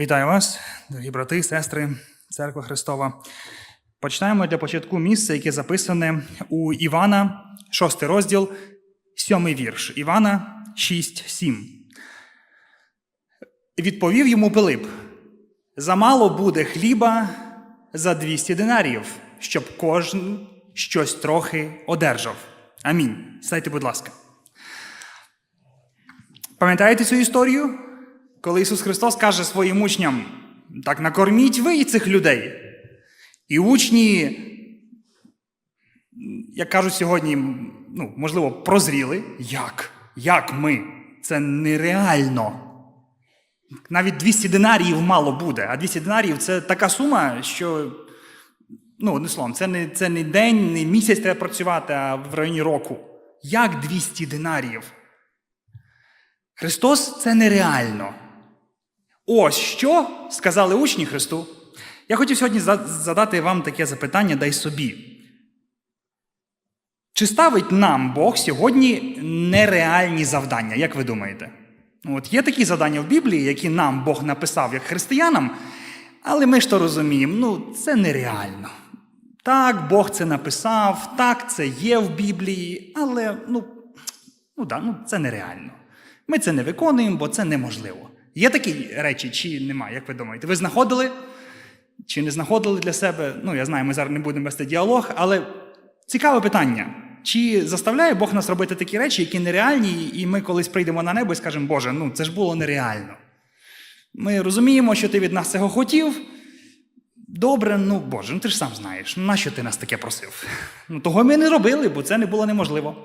Вітаю вас, дорогі брати, сестри, церква Христова. Починаємо для початку місце, яке записане у Івана, 6 розділ, 7 вірш. Івана 6, 7. Відповів йому Пилип: Замало буде хліба за 200 динаріїв, щоб кожен щось трохи одержав. Амінь. Сядьте, будь ласка. Пам'ятаєте цю історію? Коли Ісус Христос каже своїм учням: так накорміть ви і цих людей. І учні, як кажуть сьогодні, ну, можливо, прозріли. Як? Як ми? Це нереально. Навіть 200 динаріїв мало буде, а 200 динаріїв це така сума, що, ну, одним словом, це не, це не день, не місяць треба працювати, а в районі року. Як 200 динаріїв? Христос це нереально. Ось що сказали учні Христу. Я хотів сьогодні задати вам таке запитання, дай собі. Чи ставить нам Бог сьогодні нереальні завдання, як ви думаєте? Ну, От Є такі завдання в Біблії, які нам Бог написав як християнам, але ми ж то розуміємо, ну це нереально. Так, Бог це написав, так, це є в Біблії, але ну, ну, да, ну, це нереально. Ми це не виконуємо, бо це неможливо. Є такі речі, чи немає, як ви думаєте? Ви знаходили чи не знаходили для себе? Ну, я знаю, ми зараз не будемо вести діалог, але цікаве питання. Чи заставляє Бог нас робити такі речі, які нереальні, і ми колись прийдемо на небо і скажемо, Боже, ну це ж було нереально. Ми розуміємо, що ти від нас цього хотів. Добре, ну Боже, ну ти ж сам знаєш, нащо ти нас таке просив? Ну, того ми не робили, бо це не було неможливо.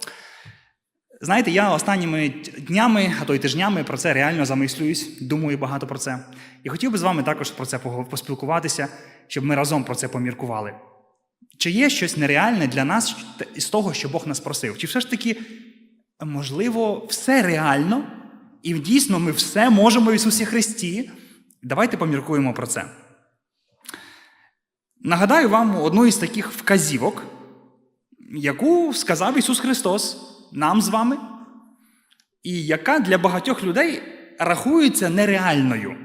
Знаєте, я останніми днями, а то й тижнями про це реально замислююсь, думаю багато про це. І хотів би з вами також про це поспілкуватися, щоб ми разом про це поміркували. Чи є щось нереальне для нас з того, що Бог нас просив? Чи все ж таки, можливо, все реально, і дійсно ми все можемо в Ісусі Христі? Давайте поміркуємо про це. Нагадаю вам одну із таких вказівок, яку сказав Ісус Христос нам з вами, і яка для багатьох людей рахується нереальною.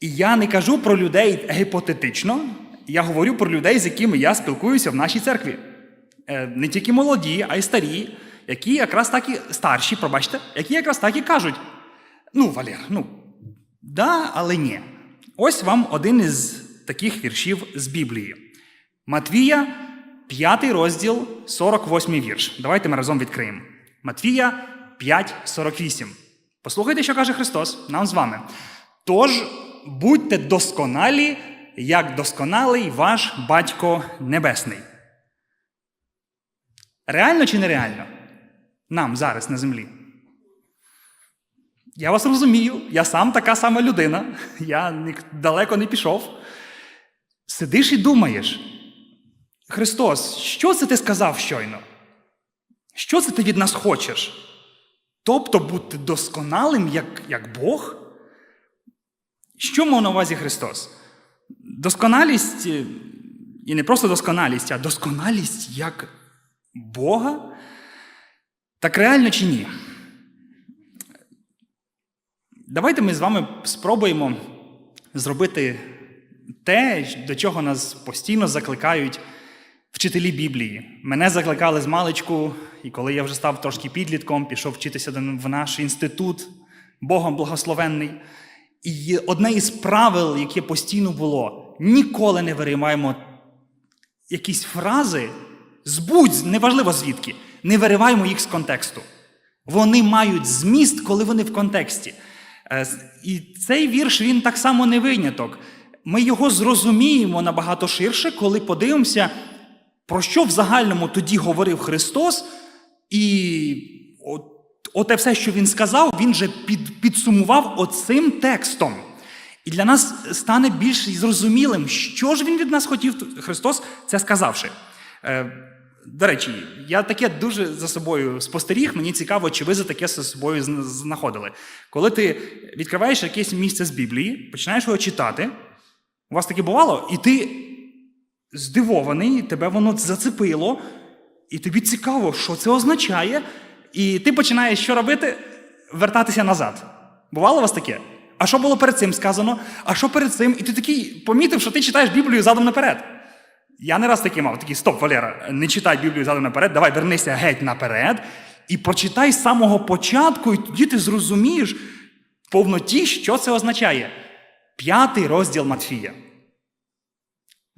І я не кажу про людей гіпотетично, я говорю про людей, з якими я спілкуюся в нашій церкві. Не тільки молоді, а й старі, які якраз так і старші, пробачте, які якраз так і кажуть: ну, Валер, ну, да, але ні. Ось вам один із таких віршів з Біблії. Матвія, 5 розділ, 48 вірш. Давайте ми разом відкриємо. Матвія 5, 48. Послухайте, що каже Христос нам з вами. Тож будьте досконалі, як досконалий ваш Батько Небесний. Реально чи нереально? Нам зараз на землі. Я вас розумію, я сам така сама людина, я далеко не пішов. Сидиш і думаєш, Христос, що це ти сказав щойно? Що це ти від нас хочеш? Тобто бути досконалим, як, як Бог? Що мав на увазі Христос? Досконалість, і не просто досконалість, а досконалість як Бога? Так реально чи ні? Давайте ми з вами спробуємо зробити те, до чого нас постійно закликають вчителі Біблії. Мене закликали з маличку, і коли я вже став трошки підлітком, пішов вчитися в наш інститут, Богом благословенний. І одне із правил, яке постійно було, ніколи не вириваємо якісь фрази, збудь, неважливо звідки, не вириваємо їх з контексту. Вони мають зміст, коли вони в контексті. І цей вірш він так само не виняток. Ми його зрозуміємо набагато ширше, коли подивимося, про що в загальному тоді говорив Христос, і от, оте все, що Він сказав, Він же під, підсумував оцим текстом. І для нас стане більш зрозумілим, що ж він від нас хотів, Христос це сказавши. Е, До речі, я таке дуже за собою спостеріг, мені цікаво, чи ви за таке за собою знаходили. Коли ти відкриваєш якесь місце з Біблії, починаєш його читати, у вас таке бувало, і ти здивований, тебе воно зацепило, і тобі цікаво, що це означає, і ти починаєш що робити? Вертатися назад. Бувало у вас таке? А що було перед цим сказано? А що перед цим? І ти такий помітив, що ти читаєш Біблію задом наперед. Я не раз такий мав, такий стоп, Валера, не читай Біблію задом наперед, давай вернися геть наперед і прочитай з самого початку, і тоді ти зрозумієш в повноті, що це означає. П'ятий розділ Матфія.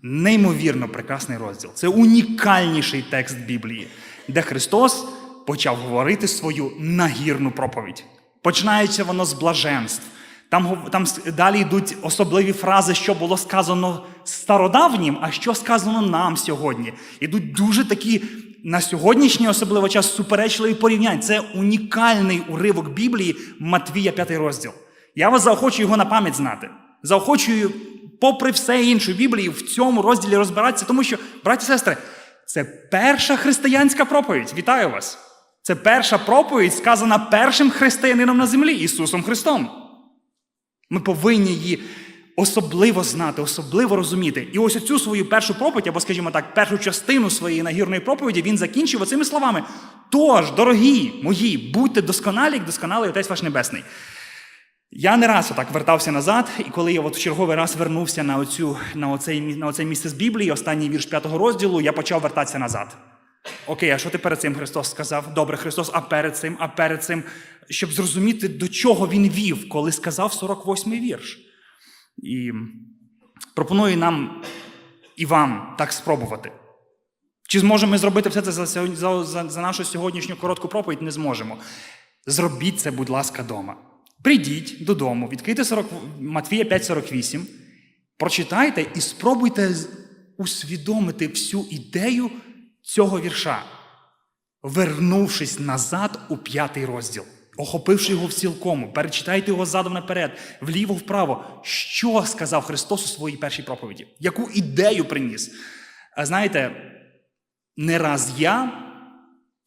Неймовірно прекрасний розділ. Це унікальніший текст Біблії, де Христос почав говорити свою нагірну проповідь. Починається воно з блаженств. Там, там далі йдуть особливі фрази, що було сказано стародавнім, а що сказано нам сьогодні. Ідуть дуже такі на сьогоднішній особливо час суперечливі порівняння. Це унікальний уривок Біблії Матвія, 5 розділ. Я вас заохочую його на пам'ять знати. Заохочую, попри все інше в Біблії, в цьому розділі розбиратися, тому що, браті і сестри, це перша християнська проповідь. Вітаю вас! Це перша проповідь, сказана першим християнином на землі Ісусом Христом. Ми повинні її особливо знати, особливо розуміти. І ось оцю свою першу проповідь, або, скажімо так, першу частину своєї нагірної проповіді він закінчив оцими словами. Тож, дорогі мої, будьте досконалі, як досконалий Отець ваш Небесний. Я не раз отак вертався назад, і коли я от в черговий раз вернувся на, оцю, на, оцей, на оце місце з Біблії, останній вірш п'ятого розділу, я почав вертатися назад. Окей, а що ти перед цим Христос сказав? Добре, Христос, а перед цим, а перед цим, щоб зрозуміти, до чого він вів, коли сказав 48-й вірш. І пропоную нам і вам так спробувати. Чи зможемо ми зробити все це за, за, за, нашу сьогоднішню коротку проповідь? Не зможемо. Зробіть це, будь ласка, дома. Прийдіть додому, відкрийте 40, Матвія 5,48, прочитайте і спробуйте усвідомити всю ідею цього вірша, вернувшись назад у п'ятий розділ, охопивши його в цілкому, перечитайте його задом наперед, вліво вправо. Що сказав Христос у своїй першій проповіді? Яку ідею приніс? Знаєте, не раз я,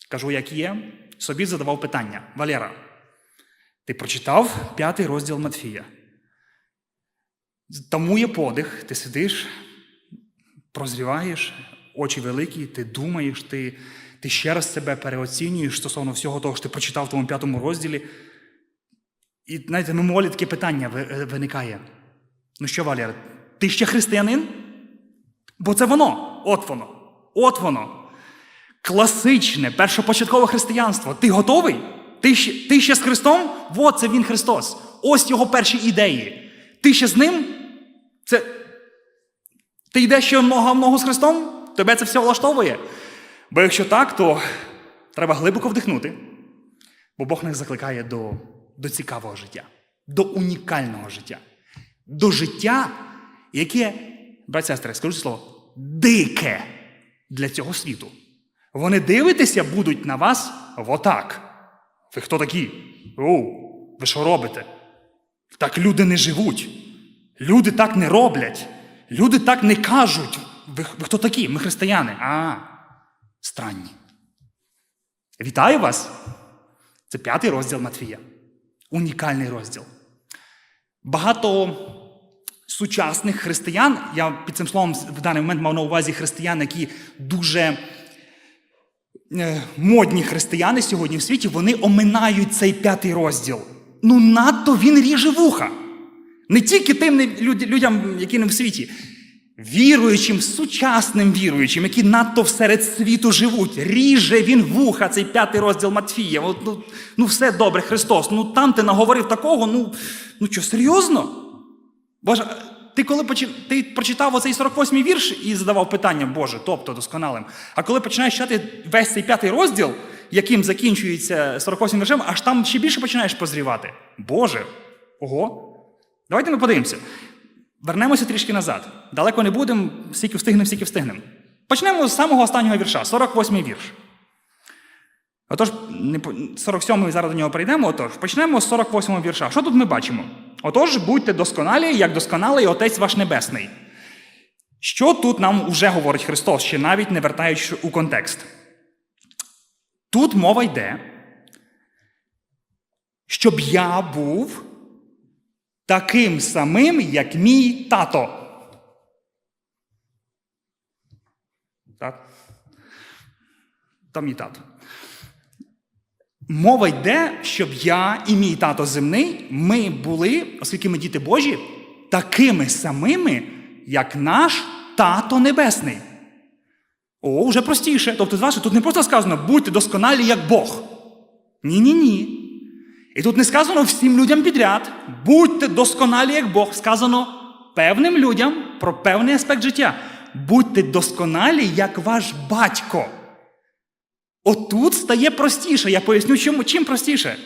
кажу, як є, собі задавав питання: Валера, ти прочитав п'ятий розділ Матфія. Тому є подих, ти сидиш, прозріваєш, очі великі, ти думаєш, ти, ти ще раз себе переоцінюєш стосовно всього того, що ти прочитав в тому п'ятому розділі. І знаєте, мимоволі таке питання е, виникає. Ну що, Валер, ти ще християнин? Бо це воно, от воно, от воно. Класичне, першопочаткове християнство. Ти готовий? Ти ще, ти ще з Христом? Вот це Він Христос. Ось його перші ідеї. Ти ще з ним? Це. Ти йдеш ще в ногу з Христом? Тебе це все влаштовує? Бо якщо так, то треба глибоко вдихнути. Бо Бог нас закликає до, до цікавого життя, до унікального життя, до життя, яке, брат сестри, скажу слово, дике для цього світу. Вони дивитися будуть на вас отак. Ви хто такі? Оу, ви що робите? Так люди не живуть. Люди так не роблять. Люди так не кажуть. Ви, ви хто такі? Ми християни. А, странні. Вітаю вас! Це п'ятий розділ Матфія. Унікальний розділ. Багато сучасних християн, я під цим словом в даний момент мав на увазі християн, які дуже модні християни сьогодні в світі, вони оминають цей п'ятий розділ. Ну, надто він ріже вуха. Не тільки тим людям, які не в світі, віруючим, сучасним віруючим, які надто всеред світу живуть. Ріже він вуха, цей п'ятий розділ Матфія. Ну, ну все добре, Христос. Ну там ти наговорив такого, ну, ну що, серйозно? Боже, ти коли почи... ти прочитав оцей 48-й вірш і задавав питання, Боже, тобто досконалим. А коли починаєш читати весь цей п'ятий розділ, яким закінчується 48 віршем, аж там ще більше починаєш позрівати. Боже, ого. Давайте ми подивимося. Вернемося трішки назад. Далеко не будемо, скільки встигнемо, скільки встигнемо. Почнемо з самого останнього вірша, 48-й вірш. Отож, 47-й зараз до нього прийдемо. Отож, почнемо з 48-го вірша. Що тут ми бачимо? Отож, будьте досконалі, як досконалий Отець ваш Небесний. Що тут нам уже говорить Христос, ще навіть не вертаючи у контекст? Тут мова йде, щоб я був таким самим, як мій тато. Так? Там мій тато. Мова йде, щоб я і мій тато земний, ми були, оскільки ми діти Божі, такими самими, як наш тато небесний. О, вже простіше. Тобто, знаєте, тут не просто сказано будьте досконалі, як Бог. Ні-ні-ні. І тут не сказано всім людям підряд, будьте досконалі, як Бог. Сказано певним людям про певний аспект життя. Будьте досконалі, як ваш батько. Отут стає простіше. Я поясню, чому, чим простіше.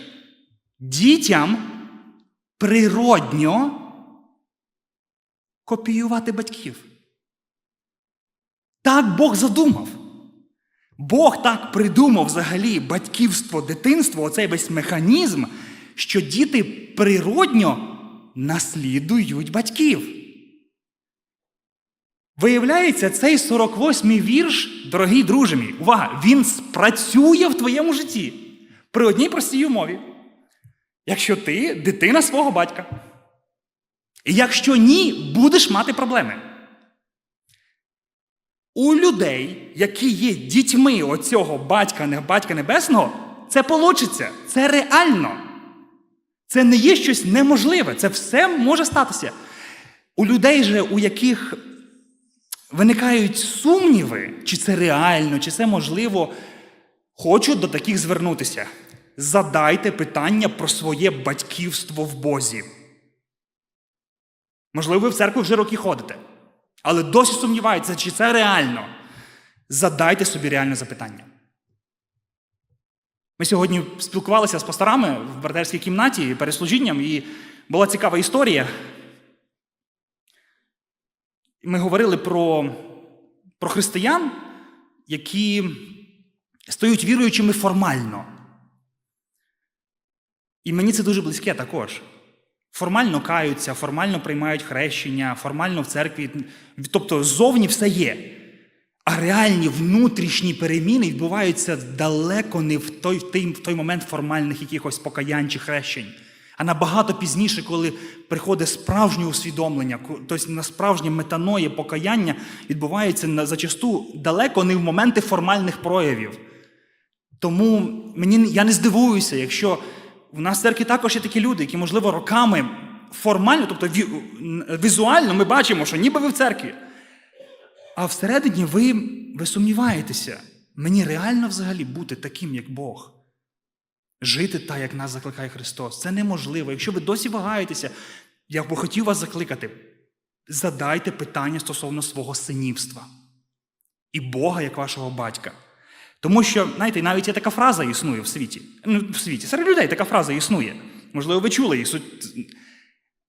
Дітям природньо копіювати батьків. Так Бог задумав. Бог так придумав взагалі батьківство, дитинство, оцей весь механізм, що діти природньо наслідують батьків. Виявляється, цей 48-й вірш, дорогий друже мій, увага, він спрацює в твоєму житті при одній простій умові. Якщо ти дитина свого батька. І якщо ні, будеш мати проблеми. У людей, які є дітьми оцього батька, не батька небесного, це получиться. Це реально. Це не є щось неможливе. Це все може статися. У людей же, у яких виникають сумніви, чи це реально, чи це можливо, хочу до таких звернутися. Задайте питання про своє батьківство в Бозі. Можливо, ви в церкву вже роки ходите, але досі сумніваєтеся, чи це реально. Задайте собі реальне запитання. Ми сьогодні спілкувалися з пасторами в братерській кімнаті перед служінням, і була цікава історія. Ми говорили про, про християн, які стають віруючими формально. І мені це дуже близьке також. Формально каються, формально приймають хрещення, формально в церкві. Тобто ззовні все є. А реальні внутрішні переміни відбуваються далеко не в той, в той, в той момент формальних якихось покаянь чи хрещень, а набагато пізніше, коли приходить справжнє усвідомлення, тобто на справжнє метаноє покаяння відбувається зачасту далеко не в моменти формальних проявів. Тому мені, я не здивуюся, якщо в нас в церкві також є такі люди, які, можливо, роками формально, тобто візуально ми бачимо, що ніби ви в церкві. А всередині ви, ви сумніваєтеся, мені реально взагалі бути таким, як Бог. Жити так, як нас закликає Христос. Це неможливо. Якщо ви досі вагаєтеся, я б хотів вас закликати. Задайте питання стосовно свого синівства і Бога як вашого батька. Тому що, знаєте, навіть є така фраза існує в світі. Ну, в світі, серед людей така фраза існує. Можливо, ви чули її.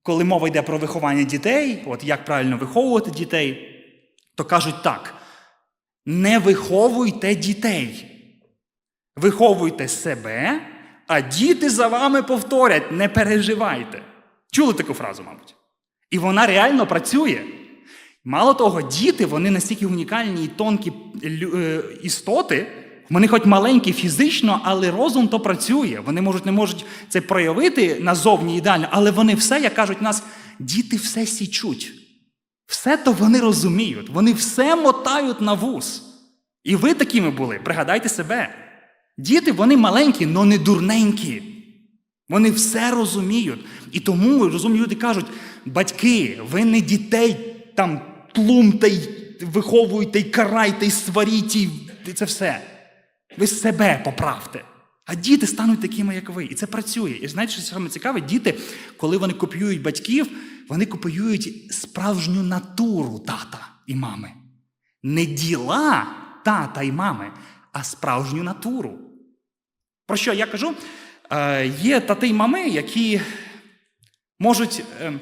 Коли мова йде про виховання дітей, от як правильно виховувати дітей, то кажуть так: не виховуйте дітей. Виховуйте себе, а діти за вами повторять, не переживайте. Чули таку фразу, мабуть? І вона реально працює. Мало того, діти, вони настільки унікальні і тонкі істоти, вони хоч маленькі фізично, але розум то працює. Вони можуть не можуть це проявити назовні ідеально, але вони все, як кажуть нас, діти все січуть. Все то вони розуміють, вони все мотають на вуз. І ви такими були, пригадайте себе. Діти, вони маленькі, але не дурненькі. Вони все розуміють. І тому розумні люди кажуть: батьки, ви не дітей там тлумте, виховуйте, й карайте, й сваріть, і це все. Ви себе поправте. А діти стануть такими, як ви. І це працює. І знаєте, що саме цікаве? Діти, коли вони копіюють батьків, вони копіюють справжню натуру тата і мами. Не діла тата і мами, а справжню натуру. Про що я кажу? Е, Є тати й мами, які можуть е,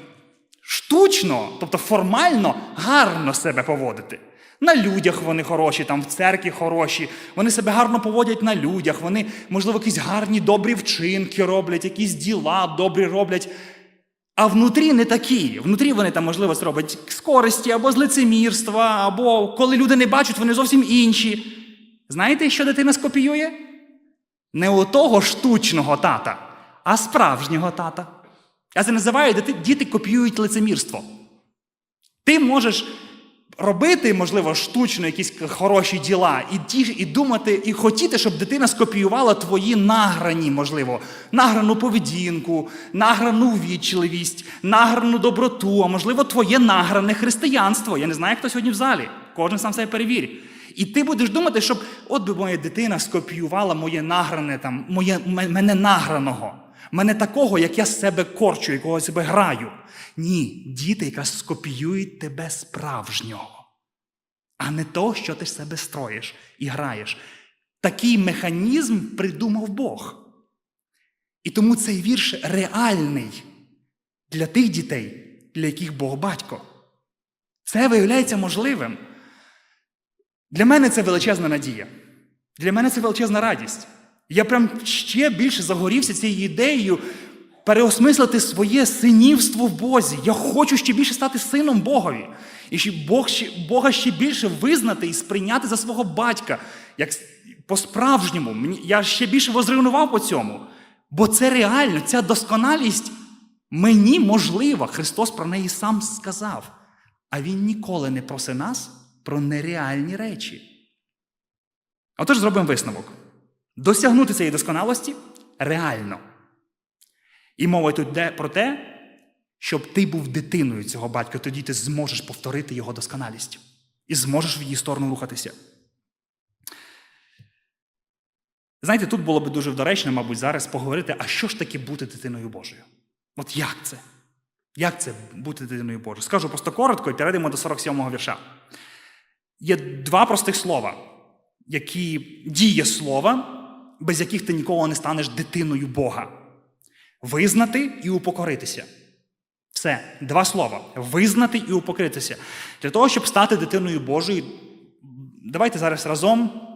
штучно, тобто формально, гарно себе поводити. На людях вони хороші, там в церкві хороші, вони себе гарно поводять на людях, вони, можливо, якісь гарні добрі вчинки роблять, якісь діла добрі роблять. А внутрі не такі. Внутрі вони там, можливо, зроблять з користі або з лицемірства, або коли люди не бачать, вони зовсім інші. Знаєте, що дитина скопіює? Не у того штучного тата, а справжнього тата. Я це називаю, діти копіюють лицемірство. Ти можеш робити, можливо, штучно якісь хороші діла, і ті, і думати, і хотіти, щоб дитина скопіювала твої награні, можливо, награну поведінку, награну вічливість, награну доброту, а можливо, твоє награне християнство. Я не знаю, хто сьогодні в залі. Кожен сам себе перевірить. І ти будеш думати, щоб от би моя дитина скопіювала моє награне, там, моє, мене награного, мене такого, як я себе корчу, якого я себе граю. Ні, діти якраз скопіюють тебе справжнього, а не то, що ти себе строїш і граєш. Такий механізм придумав Бог. І тому цей вірш реальний для тих дітей, для яких Бог батько. Це виявляється можливим. Для мене це величезна надія. Для мене це величезна радість. Я прям ще більше загорівся цією ідеєю переосмислити своє синівство в Бозі. Я хочу ще більше стати сином Богові. І ще Бог Бога ще більше визнати і сприйняти за свого батька. Як по-справжньому. Я ще більше возревнував по цьому. Бо це реально, ця досконалість мені можлива. Христос про неї сам сказав. А Він ніколи не просить нас про нереальні речі. Отож, зробимо висновок. Досягнути цієї досконалості реально. І мова тут йде про те, щоб ти був дитиною цього батька, тоді ти зможеш повторити його досконалість і зможеш в її сторону рухатися. Знаєте, тут було б дуже доречно, мабуть, зараз поговорити, а що ж таке бути дитиною Божою? От як це? Як це бути дитиною Божою? Скажу просто коротко і перейдемо до 47-го вірша. Є два простих слова, які діє слова, без яких ти ніколи не станеш дитиною Бога. Визнати і упокоритися. Все, два слова. Визнати і упокоритися. Для того, щоб стати дитиною Божою, давайте зараз разом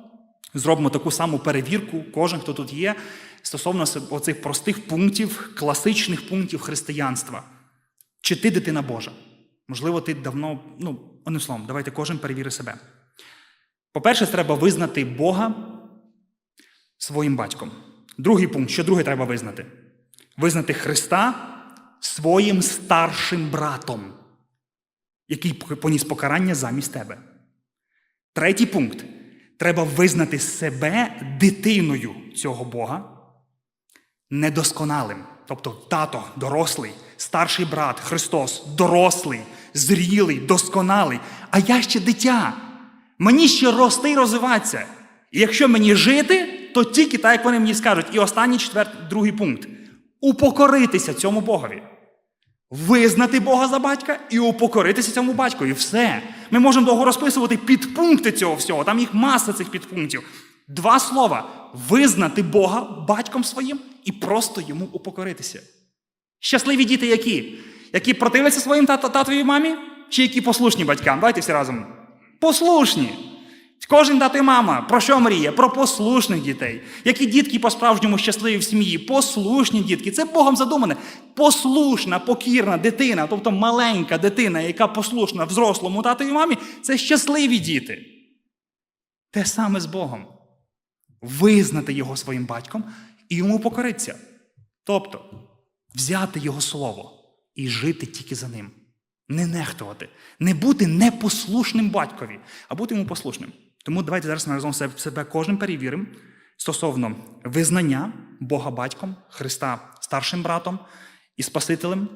зробимо таку саму перевірку, кожен, хто тут є, стосовно оцих простих пунктів, класичних пунктів християнства. Чи ти дитина Божа? Можливо, ти давно, ну, одним словом, давайте кожен перевіри себе. По-перше, треба визнати Бога своїм батьком. Другий пункт, що друге треба визнати? Визнати Христа своїм старшим братом, який поніс покарання замість тебе. Третій пункт. Треба визнати себе дитиною цього Бога, недосконалим. Тобто тато дорослий, старший брат Христос, дорослий, зрілий, досконалий. А я ще дитя. Мені ще рости і розвиватися. І якщо мені жити, то тільки так, як вони мені скажуть. І останній четвертий, другий пункт упокоритися цьому Богові. Визнати Бога за батька і упокоритися цьому батькові. Все. Ми можемо довго розписувати підпункти цього всього. Там їх маса цих підпунктів. Два слова: визнати Бога батьком своїм і просто йому упокоритися. Щасливі діти які? Які противляться своїм тато, татові і мамі? Чи які послушні батькам? Давайте всі разом. Послушні. Кожен тато і мама про що мріє? Про послушних дітей. Які дітки по-справжньому щасливі в сім'ї? Послушні дітки. Це Богом задумане. Послушна, покірна дитина, тобто маленька дитина, яка послушна взрослому тату і мамі, це щасливі діти. Те саме з Богом. Визнати його своїм батьком і йому покоритися. Тобто взяти його слово і жити тільки за ним. Не нехтувати, не бути непослушним батькові, а бути йому послушним. Тому давайте зараз ми разом себе кожен перевіримо стосовно визнання Бога батьком, Христа старшим братом і Спасителем,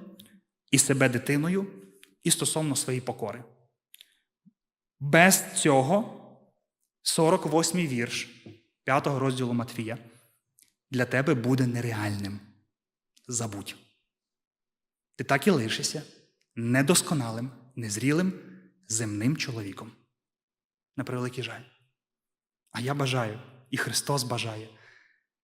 і себе дитиною, і стосовно своєї покори. Без цього 48-й вірш 5 розділу Матвія для тебе буде нереальним. Забудь. Ти так і лишишся недосконалим, незрілим, земним чоловіком. На превеликий жаль. А я бажаю, і Христос бажає,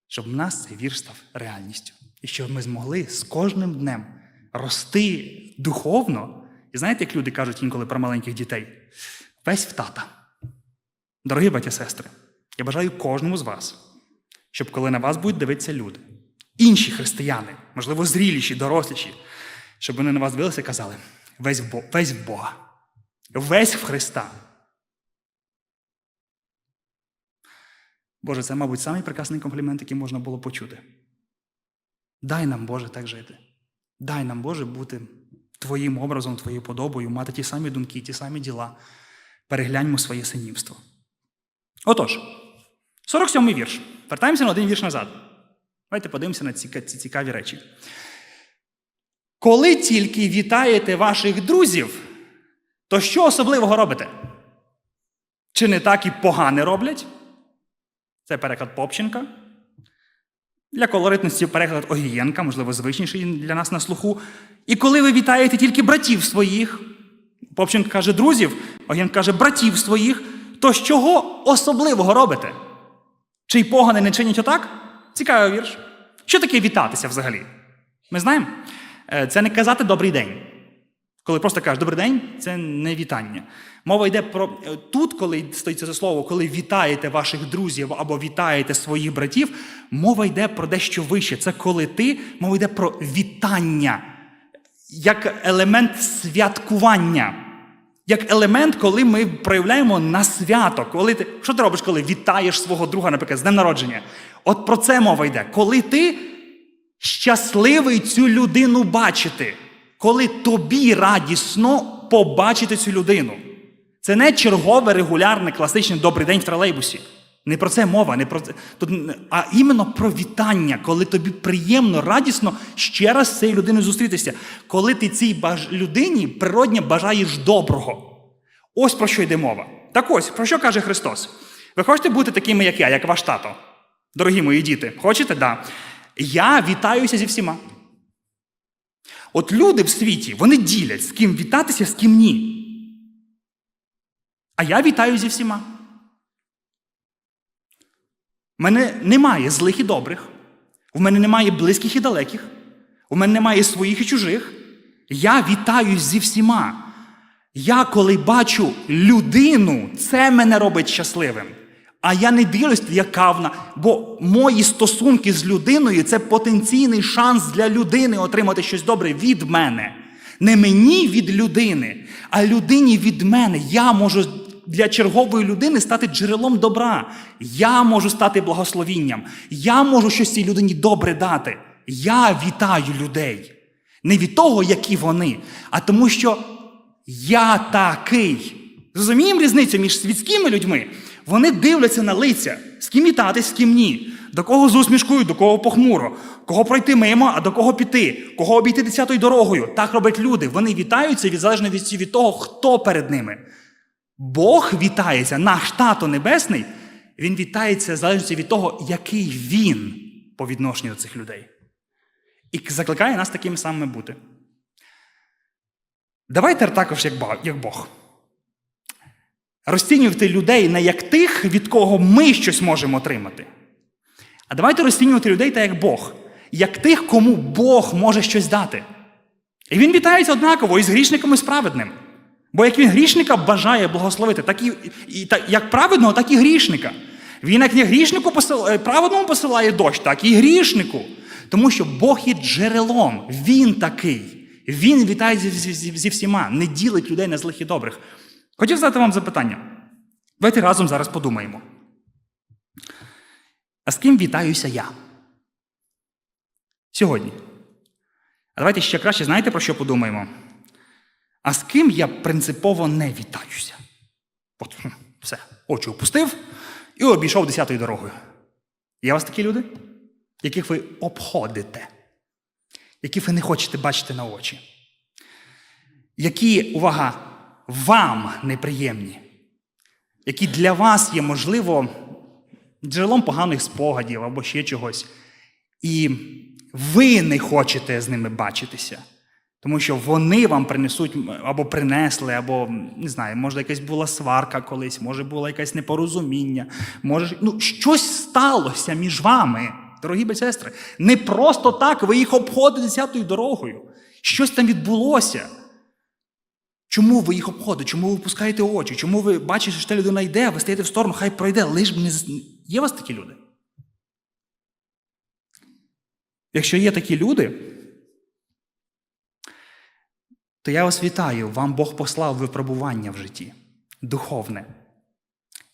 щоб в нас цей вірш став реальністю. І щоб ми змогли з кожним днем рости духовно. І знаєте, як люди кажуть інколи про маленьких дітей? Весь в тата. Дорогі батьки сестри, я бажаю кожному з вас, щоб коли на вас будуть дивитися люди, інші християни, можливо, зріліші, доросліші, щоб вони на вас дивилися і казали: весь в, Бо... весь в Бога, весь в Христа. Боже, це, мабуть, самий прекрасний комплімент, який можна було почути. Дай нам, Боже, так жити. Дай нам, Боже, бути Твоїм образом, Твоєю подобою, мати ті самі думки, ті самі діла, перегляньмо своє синівство. Отож, 47-й вірш. Вертаємося на один вірш назад. Давайте подивимося на ці цікаві речі. Коли тільки вітаєте ваших друзів, то що особливого робите? Чи не так і погане роблять? Це переклад Попченка. Для колоритності переклад Огієнка, можливо, звичніший для нас на слуху. І коли ви вітаєте тільки братів своїх, Попченко каже друзів, Огієнко каже братів своїх, то з чого особливого робите? Чи й погане не чинять отак? Цікавий вірш. Що таке вітатися взагалі? Ми знаємо? Е, Це не казати добрий день. Коли просто кажеш добрий день, це не вітання. Мова йде про е, тут, коли стоїть це слово, коли вітаєте ваших друзів або вітаєте своїх братів, мова йде про дещо вище. Це коли ти, мова йде про вітання, як елемент святкування. Як елемент, коли ми проявляємо на свято. Коли ти, Що ти робиш, коли вітаєш свого друга, наприклад, з днем народження? От про це мова йде. Коли ти щасливий цю людину бачити, коли тобі радісно побачити цю людину. Це не чергове регулярне класичне добрий день в тролейбусі. Не про це мова, не про це, а іменно про вітання, коли тобі приємно, радісно ще раз з цією людиною зустрітися, коли ти цій баж... людині природньо бажаєш доброго. Ось про що йде мова. Так ось, про що каже Христос? Ви хочете бути такими, як я, як ваш тато? Дорогі мої діти, хочете? Да. Я вітаюся зі всіма. От люди в світі, вони ділять, з ким вітатися, з ким ні. А я вітаю зі всіма. У мене немає злих і добрих. У мене немає близьких і далеких. У мене немає своїх і чужих. Я вітаюсь зі всіма. Я, коли бачу людину, це мене робить щасливим. А я не дивлюсь, яка вона, бо мої стосунки з людиною це потенційний шанс для людини отримати щось добре від мене. Не мені від людини, а людині від мене. Я можу для чергової людини стати джерелом добра. Я можу стати благословінням. Я можу щось цій людині добре дати. Я вітаю людей. Не від того, які вони, а тому, що я такий. Розуміємо різницю між світськими людьми? Вони дивляться на лиця, з ким вітатись, з ким ні. До кого з усмішкою, до кого похмуро, кого пройти мимо, а до кого піти, кого обійти десятою дорогою. Так роблять люди. Вони вітаються від залежно від, того, хто перед ними. Бог вітається, наш тато Небесний, він вітається залежно від того, який він по відношенню до цих людей. І закликає нас такими самими бути. Давайте також як Бог. Розцінювати людей не як тих, від кого ми щось можемо отримати. А давайте розцінювати людей так як Бог, як тих, кому Бог може щось дати. І він вітається однаково і з грішником і з праведним. Бо як він грішника бажає благословити, так і, і так, як праведного, так і грішника. Він як не грішнику посилає, праведному посилає дощ, так і грішнику. Тому що Бог є джерелом, Він такий. Він вітає зі, зі, зі всіма, не ділить людей на злих і добрих. Хотів задати вам запитання. Давайте разом зараз подумаємо. А з ким вітаюся я? Сьогодні. А давайте ще краще, знаєте, про що подумаємо? А з ким я принципово не вітаюся? От, все, очі опустив і обійшов десятою дорогою. Є у вас такі люди, яких ви обходите, яких ви не хочете бачити на очі? Які, увага, вам неприємні, які для вас є, можливо, джерелом поганих спогадів або ще чогось. І ви не хочете з ними бачитися. Тому що вони вам принесуть або принесли, або не знаю, може, якась була сварка колись, може було якесь непорозуміння, може, ну, щось сталося між вами, дорогі сестри. Не просто так ви їх обходите десятою дорогою. Щось там відбулося. Чому ви їх обходите? Чому ви випускаєте очі? Чому ви бачите, що та людина йде, ви стаєте в сторону, хай пройде, лиш не. Є у вас такі люди? Якщо є такі люди, то я вас вітаю, вам Бог послав випробування в житті духовне.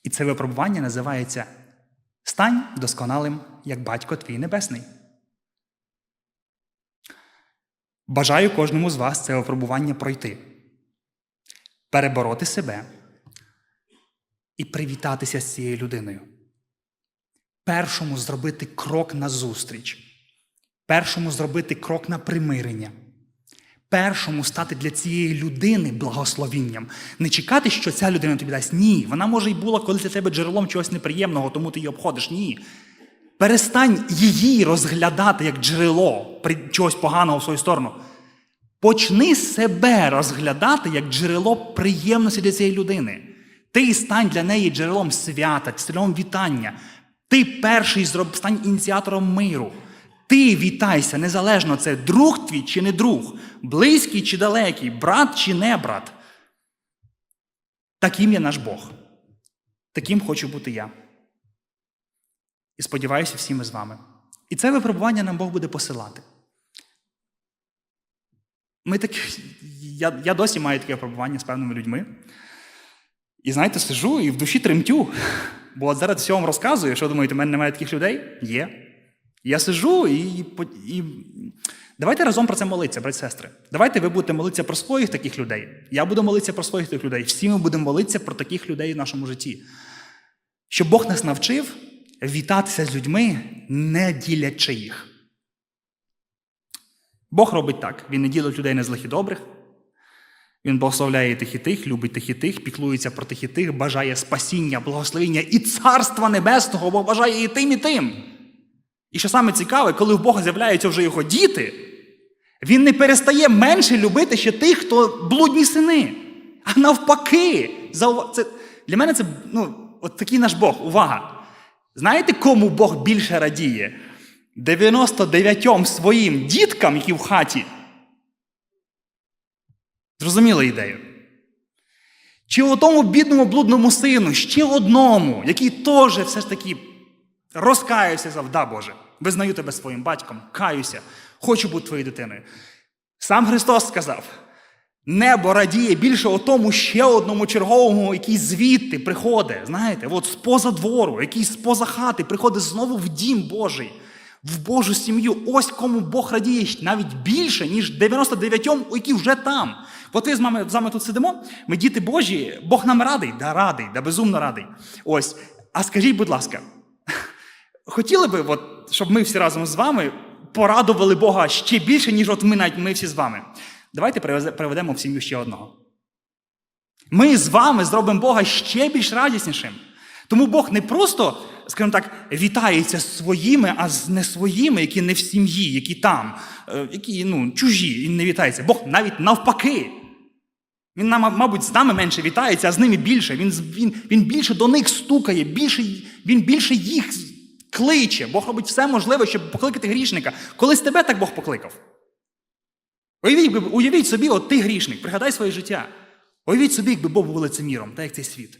І це випробування називається Стань досконалим, як батько твій небесний. Бажаю кожному з вас це випробування пройти, перебороти себе, і привітатися з цією людиною. Першому зробити крок назустріч. Першому зробити крок на примирення. Першому стати для цієї людини благословінням. Не чекати, що ця людина тобі дасть. Ні. Вона може й була колись для тебе джерелом чогось неприємного, тому ти її обходиш. Ні. Перестань її розглядати як джерело чогось поганого в свою сторону. Почни себе розглядати як джерело приємності для цієї людини. Ти стань для неї джерелом свята, джерелом вітання. Ти перший стань ініціатором миру. Ти вітайся, незалежно це друг твій чи не друг, близький чи далекий, брат чи не брат. Таким є наш Бог. Таким хочу бути я. І сподіваюся, всі з вами. І це випробування нам Бог буде посилати. Ми так, я, я досі маю таке випробування з певними людьми. І знаєте, сижу і в душі тремтю. Бо зараз все вам розказую, що думаєте, в мене немає таких людей? Є. Я сижу і, і давайте разом про це молитися, браті сестри. Давайте ви будете молитися про своїх таких людей. Я буду молитися про своїх таких людей. Всі ми будемо молитися про таких людей в нашому житті. Щоб Бог нас навчив вітатися з людьми, не ділячи їх. Бог робить так: Він не ділить людей на злих і добрих. Він благословляє тих і тих, любить тих і тих, піклується про тих і тих, бажає спасіння, благословення і царства небесного, Бог бажає і тим, і тим. І що саме цікаве, коли в Бога з'являються вже його діти, він не перестає менше любити ще тих, хто блудні сини. А навпаки, це, для мене це ну, от такий наш Бог. Увага! Знаєте, кому Бог більше радіє? 99 своїм діткам, які в хаті. Зрозуміли ідею? Чи у тому бідному блудному сину, ще одному, який теж все ж таки розкаюся, сказав, да, Боже, визнаю тебе своїм батьком, каюся, хочу бути твоєю дитиною. Сам Христос сказав: небо радіє більше о тому ще одному черговому, який звідти приходить, знаєте, от з-поза двору, який з-поза хати приходить знову в дім Божий, в Божу сім'ю. Ось кому Бог радіє навіть більше, ніж 99, які вже там. От ви з вами, з вами тут сидимо, ми діти Божі, Бог нам радий, да радий, да безумно радий. Ось. А скажіть, будь ласка, хотіли би, от, щоб ми всі разом з вами порадували Бога ще більше, ніж от ми навіть ми всі з вами. Давайте приведемо в сім'ю ще одного. Ми з вами зробимо Бога ще більш радіснішим. Тому Бог не просто, скажімо так, вітається з своїми, а з не своїми, які не в сім'ї, які там, е, які ну, чужі, він не вітається. Бог навіть навпаки. Він, мабуть, з нами менше вітається, а з ними більше. Він, він, він більше до них стукає, більше, він більше їх кличе. Бог робить все можливе, щоб покликати грішника. Колись тебе так Бог покликав. Уявіть, уявіть собі, от ти грішник, пригадай своє життя. Уявіть собі, якби Бог був лицеміром, так як цей світ.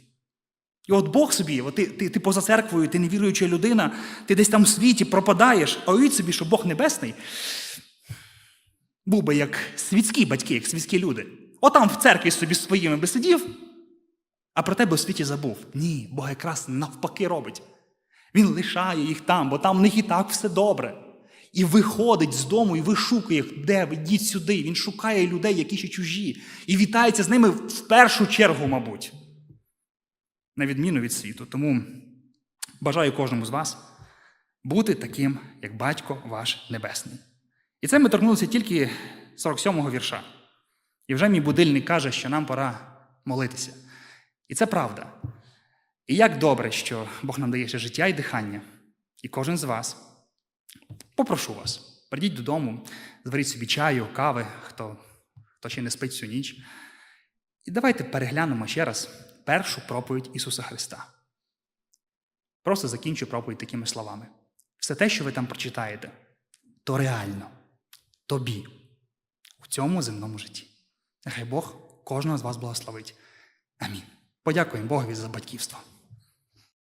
І от Бог собі, от ти, ти, ти поза церквою, ти невіруюча людина, ти десь там в світі пропадаєш, а уявіть собі, що Бог Небесний був би як світські батьки, як світські люди. Отам в церкві собі своїми би сидів, а про тебе у світі забув. Ні, Бог якраз навпаки робить. Він лишає їх там, бо там в них і так все добре. І виходить з дому і вишукує, де ви йдіть сюди. Він шукає людей, які ще чужі, і вітається з ними в першу чергу, мабуть, на відміну від світу. Тому бажаю кожному з вас бути таким, як батько ваш небесний. І це ми торкнулися тільки 47-го вірша. І вже мій будильник каже, що нам пора молитися. І це правда. І як добре, що Бог нам дає ще життя і дихання. І кожен з вас, попрошу вас, прийдіть додому, зваріть собі чаю, кави, хто, хто ще не спить всю ніч. І давайте переглянемо ще раз першу проповідь Ісуса Христа. Просто закінчу проповідь такими словами. Все те, що ви там прочитаєте, то реально тобі у цьому земному житті. Нехай Бог кожного з вас благословить. Амінь. Подякуємо Богові за батьківство.